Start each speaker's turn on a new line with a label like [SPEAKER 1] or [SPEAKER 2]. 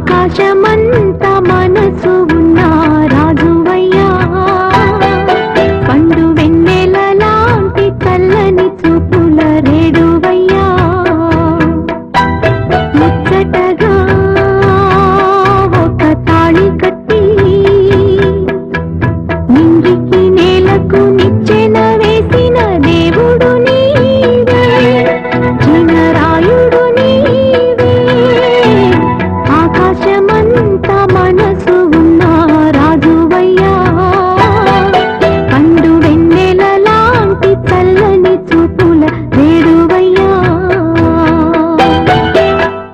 [SPEAKER 1] ఆకాశమంత మనసు ఉన్న రాజువయ్యా. పండు వెన్నెల లాంటి చల్లని చూపు